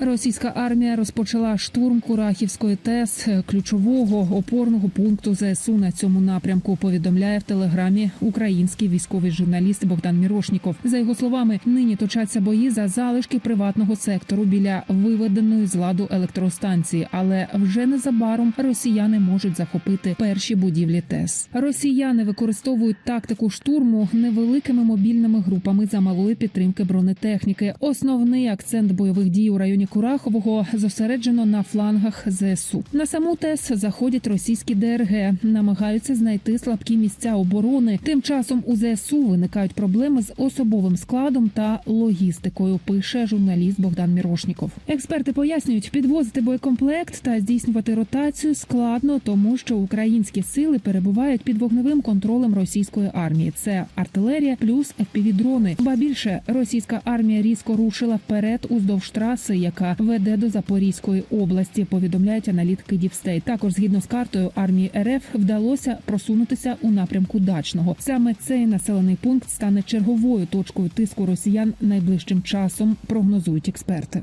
Російська армія розпочала штурм Курахівської ТЕС, ключового опорного пункту ЗСУ на цьому напрямку. Повідомляє в телеграмі український військовий журналіст Богдан Мірошніков. За його словами, нині точаться бої за залишки приватного сектору біля виведеної з ладу електростанції, але вже незабаром росіяни можуть захопити перші будівлі ТЕС. Росіяни використовують тактику штурму невеликими мобільними групами за малої підтримки бронетехніки. Основний акцент бойових дій у районі Курахового зосереджено на флангах ЗСУ. На саму ТЕС заходять російські ДРГ, намагаються знайти слабкі місця оборони. Тим часом у ЗСУ виникають проблеми з особовим складом та логістикою. Пише журналіст Богдан Мірошніков. Експерти пояснюють, підвозити боєкомплект та здійснювати ротацію складно, тому що українські сили перебувають під вогневим контролем російської армії. Це артилерія плюс FPV-дрони. Ба більше російська армія різко рушила вперед уздовж траси, яка веде до Запорізької області. Повідомляють аналітики Дівстей. Також згідно з картою армії РФ вдалося просунутися у напрямку дачного. Саме цей населений пункт стане черговою точкою тиску росіян найближчим часом. Прогнозують експерти.